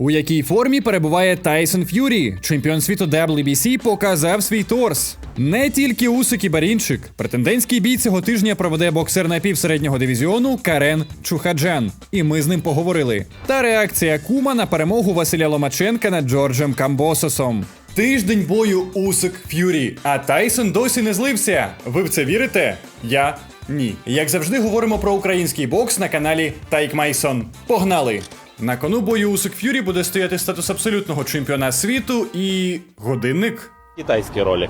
У якій формі перебуває Тайсон Ф'юрі? Чемпіон світу WBC показав свій торс. Не тільки Усик і Барінчик. Претендентський бій цього тижня проведе боксер напівсереднього дивізіону Карен Чухаджан. І ми з ним поговорили. Та реакція Кума на перемогу Василя Ломаченка над Джорджем Камбососом. Тиждень бою Усик Ф'юрі, а Тайсон досі не злився. Ви в це вірите? Я ні. Як завжди, говоримо про український бокс на каналі Тайк Майсон. Погнали! На кону бою Усик Ф'юрі буде стояти статус абсолютного чемпіона світу і годинник. Китайський Rolex.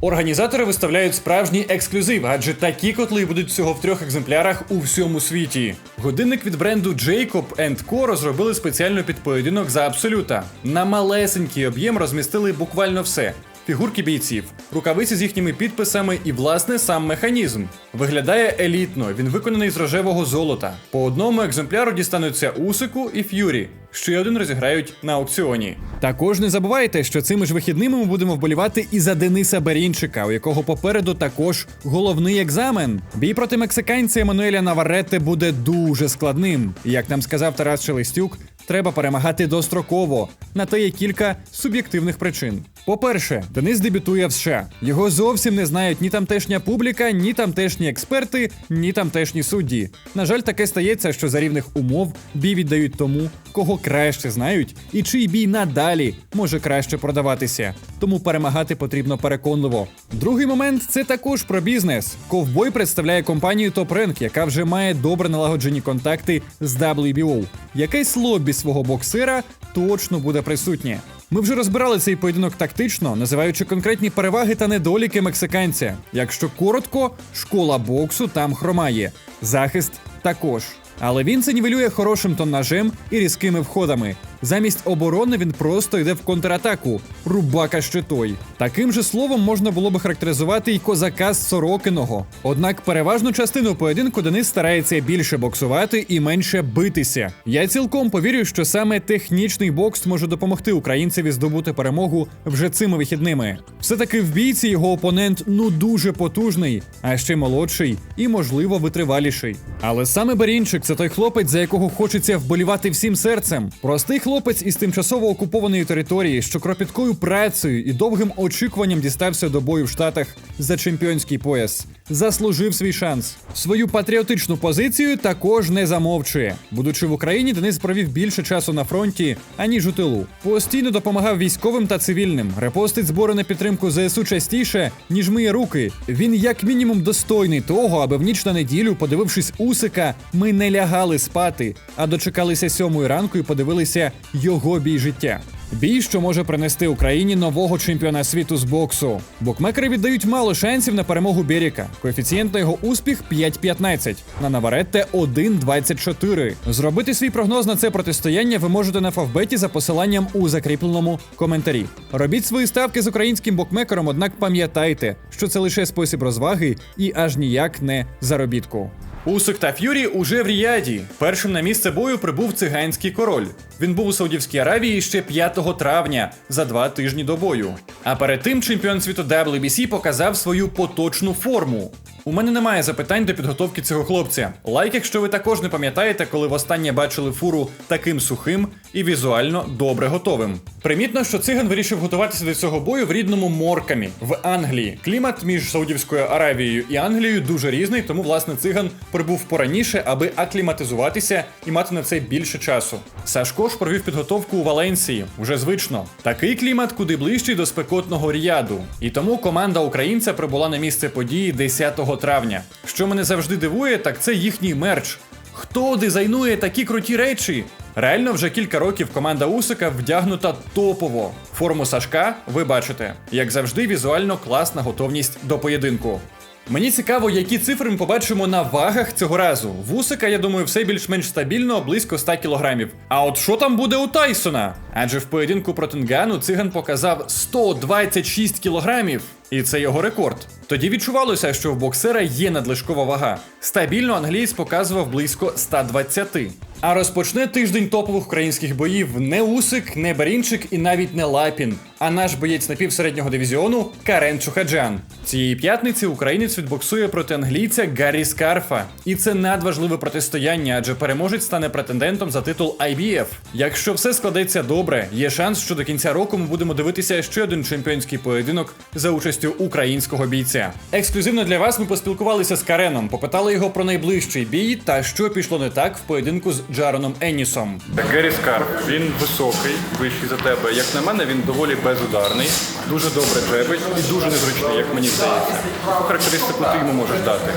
Організатори виставляють справжній ексклюзив, адже такі котли будуть всього в трьох екземплярах у всьому світі. Годинник від бренду Jacob Co розробили спеціально під поєдинок за абсолюта. На малесенький об'єм розмістили буквально все. Фігурки бійців, рукавиці з їхніми підписами і, власне, сам механізм. Виглядає елітно, він виконаний з рожевого золота. По одному екземпляру дістануться Усику і Ф'юрі. Ще один розіграють на аукціоні. Також не забувайте, що цими ж вихідними ми будемо вболівати і за Дениса Берінчика, у якого попереду також головний екзамен. Бій проти мексиканця Еммануеля Наваретте буде дуже складним. Як нам сказав Тарас Шелестюк, треба перемагати достроково. На те є кілька суб'єктивних причин. По-перше, Денис дебютує в США. Його зовсім не знають ні тамтешня публіка, ні тамтешні експерти, ні тамтешні судді. На жаль, таке стається, що за рівних умов бій віддають тому, кого краще знають, і чий бій надалі може краще продаватися. Тому перемагати потрібно переконливо. Другий момент це також про бізнес. Ковбой представляє компанію Rank, яка вже має добре налагоджені контакти з WBO. Якесь лобі свого боксера точно буде присутнє. Ми вже розбирали цей поєдинок тактично, називаючи конкретні переваги та недоліки мексиканця. Якщо коротко, школа боксу там хромає, захист також. Але він це нівелює хорошим тоннажем і різкими входами. Замість оборони він просто йде в контратаку. Рубака ще той. Таким же словом можна було би характеризувати й козака з Сорокиного. Однак переважну частину поєдинку Денис старається більше боксувати і менше битися. Я цілком повірю, що саме технічний бокс може допомогти українцеві здобути перемогу вже цими вихідними. Все таки в бійці його опонент ну дуже потужний, а ще молодший і, можливо, витриваліший. Але саме Берінчик це той хлопець, за якого хочеться вболівати всім серцем. Простий хлопець із тимчасово окупованої території, що кропіткою працею і довгим очікуванням дістався до бою в Штатах за чемпіонський пояс. Заслужив свій шанс. Свою патріотичну позицію також не замовчує. Будучи в Україні, Денис провів більше часу на фронті, аніж у тилу. Постійно допомагав військовим та цивільним. Репостить збори на підтримку ЗСУ частіше, ніж миє руки. Він як мінімум достойний того, аби в ніч на неділю, подивившись Усика, ми не лягали спати, а дочекалися сьомої ранку і подивилися його бій життя. Бій, що може принести Україні нового чемпіона світу з боксу. Букмекери віддають мало шансів на перемогу Беріка. Коефіцієнт на його успіх 5-15, на Наваретте 1-24. Зробити свій прогноз на це протистояння ви можете на Фавбеті за посиланням у закріпленому коментарі. Робіть свої ставки з українським букмекером, однак пам'ятайте, що це лише спосіб розваги і аж ніяк не заробітку. Усик та Ф'юрі уже в Ріаді. Першим на місце бою прибув циганський король. Він був у Саудівській Аравії ще 5 травня за два тижні до бою. А перед тим чемпіон світу WBC показав свою поточну форму. У мене немає запитань до підготовки цього хлопця. Лайк, якщо ви також не пам'ятаєте, коли востаннє бачили фуру таким сухим і візуально добре готовим. Примітно, що циган вирішив готуватися до цього бою в рідному Моркамі в Англії. Клімат між Саудівською Аравією і Англією дуже різний, тому власне циган прибув пораніше, аби акліматизуватися і мати на це більше часу. Сашко ж провів підготовку у Валенсії, вже звично. Такий клімат куди ближчий до спекотного ріяду. І тому команда українця прибула на місце події 10 травня. Що мене завжди дивує, так це їхній мерч. Хто дизайнує такі круті речі? Реально, вже кілька років команда Усика вдягнута топово. Форму Сашка ви бачите. Як завжди, візуально класна готовність до поєдинку. Мені цікаво, які цифри ми побачимо на вагах цього разу. Вусика, я думаю, все більш-менш стабільно, близько 100 кілограмів. А от що там буде у Тайсона? Адже в поєдинку проти Нгану циган показав 126 кілограмів, і це його рекорд. Тоді відчувалося, що в боксера є надлишкова вага. Стабільно англієць показував близько 120. А розпочне тиждень топових українських боїв не Усик, не Барінчик і навіть не Лапін, а наш боєць напівсереднього дивізіону Карен Чухаджан. Цієї п'ятниці українець відбоксує проти англійця Гаррі Скарфа. І це надважливе протистояння, адже переможець стане претендентом за титул IBF. Якщо все складеться добре, є шанс, що до кінця року ми будемо дивитися ще один чемпіонський поєдинок за участю українського бійця. Ексклюзивно для вас ми поспілкувалися з Кареном, попитали його про найближчий бій та що пішло не так в поєдинку з Джароном Еннісом. Гері Скарп, він високий, вищий за тебе. Як на мене, він доволі безударний, дуже добре джебить і дуже незручний, як мені здається. Яку характеристику ти йому можеш дати?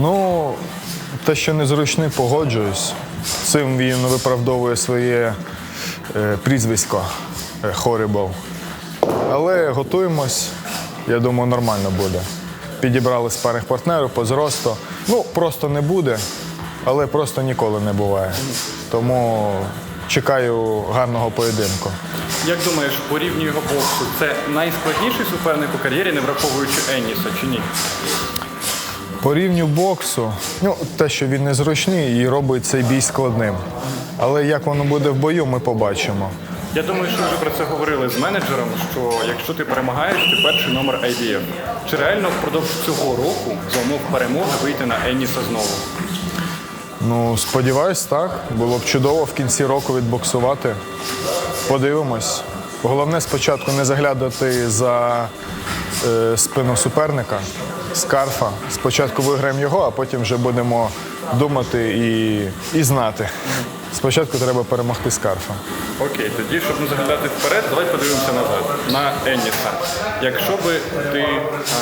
Ну, те, що незручний, погоджуюсь. Цим він виправдовує своє е, прізвисько е, Horrible. Але готуємось, я думаю, нормально буде. Підібрали спарних партнерів по зросту. Ну, просто не буде, але просто ніколи не буває. Тому чекаю гарного поєдинку. Як думаєш, по рівню його боксу це найскладніший суперник у кар'єрі, не враховуючи Енніса, чи ні? По рівню боксу, ну, те, що він незручний і робить цей бій складним. Але як воно буде в бою, ми побачимо. Я думаю, що ми вже про це говорили з менеджером, що якщо ти перемагаєш, ти перший номер IBF. Чи реально впродовж цього року за умов перемоги вийти на Енніса знову? Ну, сподіваюсь, так. Було б чудово в кінці року відбоксувати. Подивимось. Головне спочатку не заглядати за е, спину суперника, скарфа. Спочатку виграємо його, а потім вже будемо думати і, і знати. Спочатку треба перемогти скарфа. Окей, тоді, щоб не заглядати вперед, давай подивимося назад на Енніса. Якщо би ти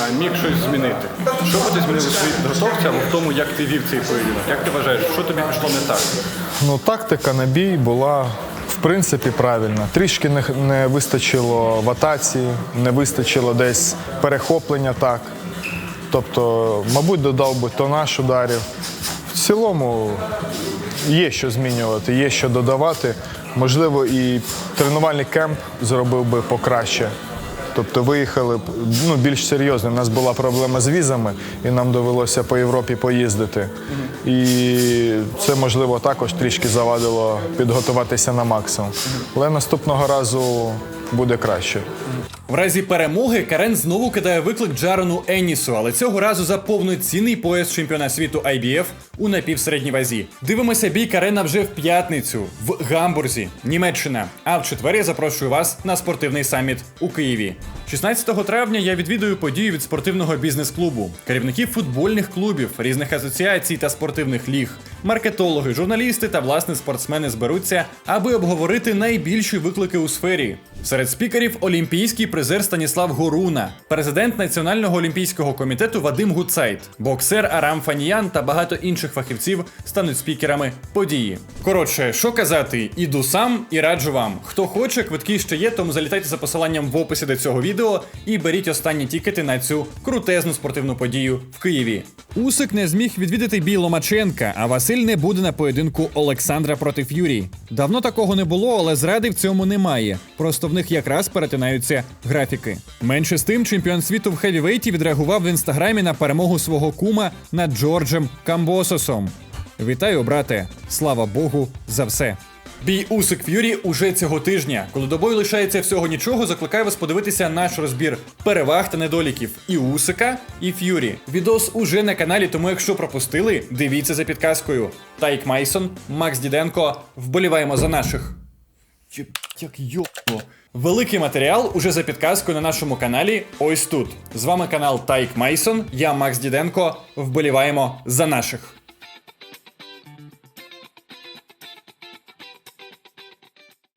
а, міг щось змінити, що би ти змінив у своїй підготовці або в тому, як ти вів цей поєдинок? Як ти вважаєш, що тобі пішло не так? Ну, тактика на бій була в принципі правильна. Трішки не, не вистачило в атаці, не вистачило десь перехоплення так. Тобто, мабуть, додав би тонаж ударів. В цілому є що змінювати, є що додавати. Можливо, і тренувальний кемп зробив би покраще. Тобто виїхали ну, більш серйозно. У нас була проблема з візами, і нам довелося по Європі поїздити. І це, можливо, також трішки завадило підготуватися на максимум. Але наступного разу буде краще. В разі перемоги Карен знову кидає виклик Джарону Еннісу, але цього разу за повноцінний пояс чемпіона світу IBF у напівсередній вазі. Дивимося бій Карена вже в п'ятницю в Гамбурзі, Німеччина. А в четвер я запрошую вас на спортивний саміт у Києві. 16 травня я відвідую подію від спортивного бізнес-клубу, керівників футбольних клубів, різних асоціацій та спортивних ліг, маркетологи, журналісти та власне спортсмени зберуться, аби обговорити найбільші виклики у сфері. Серед спікерів олімпійський призер Станіслав Горуна, президент Національного олімпійського комітету Вадим Гуцайт, боксер Арам Фаніян та багато інших фахівців стануть спікерами події. Коротше, що казати, іду сам і раджу вам. Хто хоче, квитки ще є, тому залітайте за посиланням в описі до цього відео і беріть останні тікети на цю крутезну спортивну подію в Києві. Усик не зміг відвідати бій Ломаченка, а Василь не буде на поєдинку Олександра проти Ф'юрі. Давно такого не було, але зради в цьому немає. Просто в них якраз перетинаються графіки. Менше з тим, чемпіон світу в хевівейті відреагував в інстаграмі на перемогу свого кума над Джорджем Камбососом. Вітаю, брате! Слава Богу, за все. Бій Усик Ф'юрі уже цього тижня. Коли до бою лишається всього нічого, закликаю вас подивитися наш розбір переваг та недоліків і Усика, і Ф'юрі. Відос уже на каналі, тому якщо пропустили, дивіться за підказкою. Тайк Майсон, Макс Діденко. Вболіваємо за наших. Як йопло. Великий матеріал уже за підказкою на нашому каналі. Ось тут. З вами канал Тайк Майсон. Я Макс Діденко. Вболіваємо за наших.